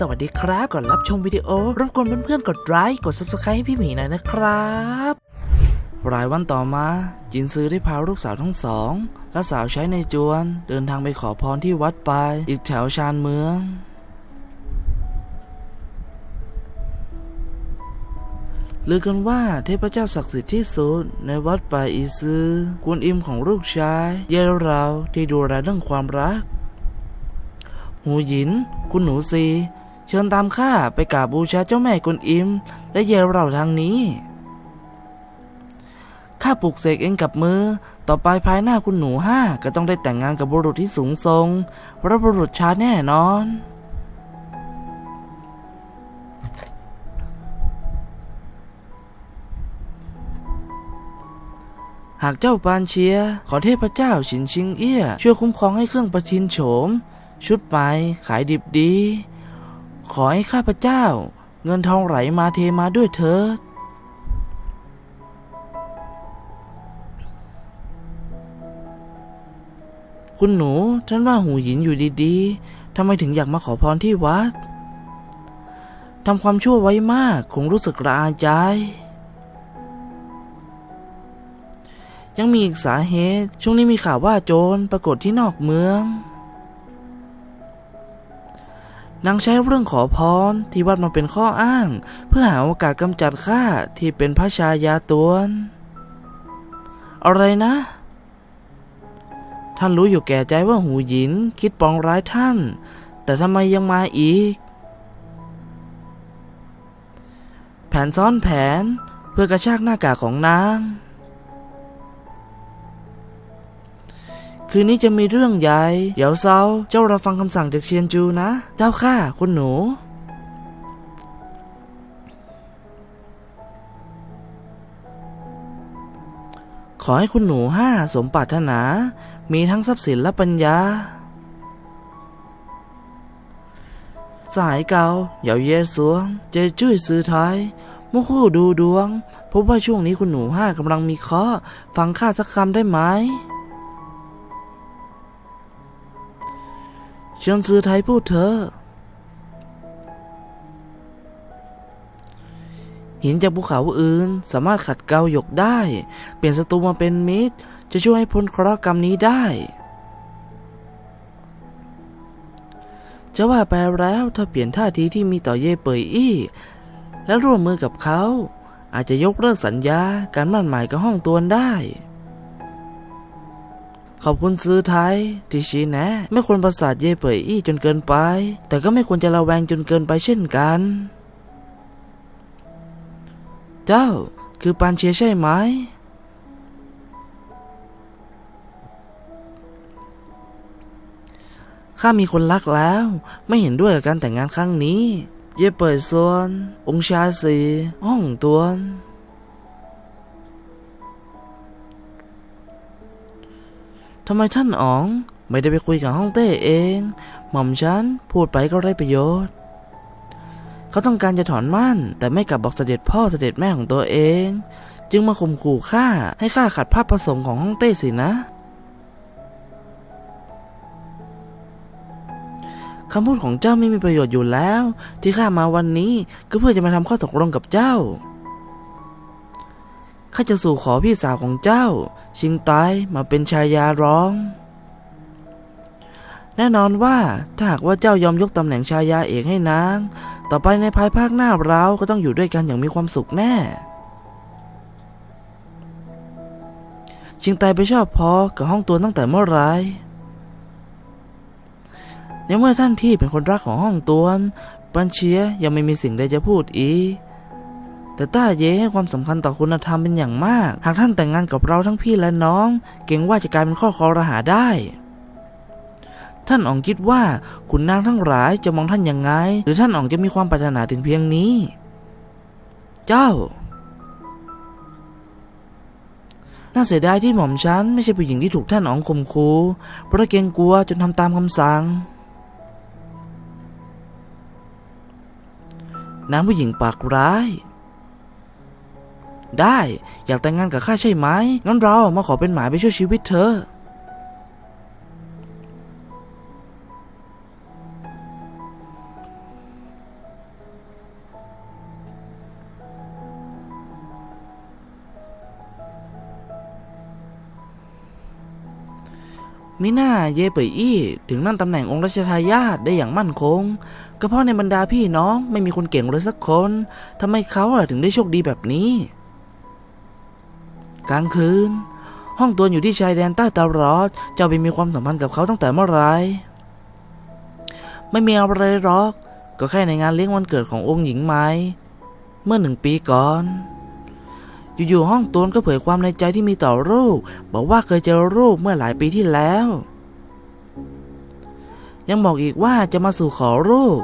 สวัสดีครับก่อนรับชมวิดีโอรบกวนเพื่อนๆกดไลค์กด subscribe ให้พี่หมีหน่อยนะครับรายวันต่อมา จินซือได้พาลูกสาวทั้งสอง และสาวใช้ในจวน เดินทางไปขอพรที่วัดไปอีกแถวชานเมือง ลือกันว่าเทพเจ้าศักดิ์สิทธิ์ที่สุดในวัดป่าอีซือกวนอิมของลูกชาย เย่เราที่ดูแลเรื่องความรัก หูหยิน คุณหนูซี เชิญตามข้าไปกราบบูชาเจ้าแม่กวนอิม และเย่เราทางนี้ข้าปลุกเสกเองกับมือ ต่อไปภายหน้าคุณหนูห้าก็ต้องได้แต่งงานกับบุรุษที่สูงทรงพระบุรุษชาแน่นอน หากเจ้าปานเชีย ขอเทพเจ้าฉินชิงเอี้ย ช่วยคุ้มครองให้เครื่องประทินโฉม ชุดใหม่ขายดิบดี ขอให้ข้าพเจ้า เงินทองไหลมาเทมาด้วยเถิดคุณหนูท่านว่าหูหยินอยู่ดีๆทำไมถึงอยากมาขอพรที่วัดทำความชั่วไว้มากคงรู้สึกระอาใจ ยังมีอีกสาเหตุ ช่วงนี้มีข่าวว่าโจรปรากฏที่นอกเมือง นางใช้เรื่องขอพรที่วัดมาเป็นข้ออ้าง เพื่อหาโอกาสกำจัดข้าที่เป็นพระชายาตวนอะไรนะ ท่านรู้อยู่แก่ใจว่าหูหยินคิดปองร้ายท่าน แต่ทำไมยังมาอีก แผนซ้อนแผนเพื่อกระชากหน้ากากของนาง คืนนี้จะมีเรื่องใหญ่ เดี๋ยวเซาเจ้ารับฟังคำสั่งจากเชียนจูนะ เจ้าข้าคุณหนูขอให้คุณหนูห้าสมปรารถนา มีทั้งทรัพย์สินและปัญญา สายเกาเหยาเยสวง เจจุ้ยซื้อไทยมุคู่ดูดวง พบว่าช่วงนี้คุณหนูห้ากำลังมีเคราะห์ฟังข้าสักคำได้ไหม เชิญซื้อไทยพูดเถอะหินจากภูเขาอื่นสามารถขัดเกลาหยกได้ เปลี่ยนศัตรูมาเป็นมิตร จะช่วยให้พ้นเคราะห์กรรมนี้ได้ จะว่าไปแล้วถ้าเปลี่ยนท่าทีที่มีต่อเย่เปยอี้ และร่วมมือกับเขา อาจจะยกเลิกสัญญาการมั่นหมายกับห้องตวนได้ ขอบคุณซื้อไทยที่ชี้แนะ ไม่ควรประสาทเย่เปยอี้จนเกินไป แต่ก็ไม่ควรจะระแวงจนเกินไปเช่นกัน เจ้าคือปานเชียใช่ไหม ข้ามีคนรักแล้ว ไม่เห็นด้วยกับการแต่งงานครั้งนี้ เย่เปิดส่วน องชายสีห้องตวน ทำไมท่านอ๋อง ไม่ได้ไปคุยกับฮ่องเต้เอง หม่อมฉันพูดไปก็ไร้ประโยชน์ เขาต้องการจะถอนมั่น แต่ไม่กลับบอกเสด็จพ่อเสด็จแม่ของตัวเอง จึงมาข่มขู่ข้าให้ข้าขัดภาพประสงค์ของฮ่องเต้สินะคำพูดของเจ้าไม่มีประโยชน์อยู่แล้ว ที่ข้ามาวันนี้ก็เพื่อจะมาทำข้อตกลงกับเจ้า ข้าจะสู่ขอพี่สาวของเจ้า ชิงไตมาเป็นชายาร้อง แน่นอนว่าถ้าหากว่าเจ้ายอมยกตำแหน่งชายาเอกให้นาง ต่อไปในภายภาคหน้าเราก็ต้องอยู่ด้วยกันอย่างมีความสุขแน่ ชิงไตไปชอบพอกับห้องตัวตั้งแต่เมื่อไรในเมื่อท่านพี่เป็นคนรักของห้องตวนปันเชียยังไม่มีสิ่งใดจะพูดอีก แต่ต้าเย่ให้ความสำคัญต่อคุณธรรมเป็นอย่างมาก หากท่านแต่งงานกับเราทั้งพี่และน้อง เก่งว่าจะกลายเป็นข้อคอรหาได้ ท่านอ๋องคิดว่าขุนนางทั้งหลายจะมองท่านอยังไง หรือท่านอ๋องจะมีความปรารถนาถึงเพียงนี้ เจ้า น่าเสียดายที่หม่อมฉันไม่ใช่ผู้หญิงที่ถูกท่านอ๋องข่มขู่เพราะเกรงกลัวจนทำตามคำสั่งนางผู้หญิงปากร้าย ได้ อยากแต่งงานกับข้าใช่ไหมงั้นเรามาขอเป็นหมายไปช่วยชีวิตเธอมิน่าเยเปยอี้ถึงนั่นตำแหน่งองค์ราชทายาทได้อย่างมั่นคง ก็เพราะในบรรดาพี่น้องไม่มีคนเก่งเลยสักคนทำไมเขาถึงได้โชคดีแบบนี้ กลางคืน ห้องตัวอยู่ที่ชายแดนใต้ตลอด เจ้าไปมีความสัมพันธ์กับเขาตั้งแต่เมื่อไร ไม่มีอะไรหรอก ก็แค่ในงานเลี้ยงวันเกิดขององค์หญิงไม้ เมื่อหนึ่งปีก่อน อยู่ๆห้องตวนก็เผยความในใจที่มีต่อลูกบอกว่าเคยเจอลูกเมื่อหลายปีที่แล้ว ยังบอกอีกว่าจะมาสู่ขอลูก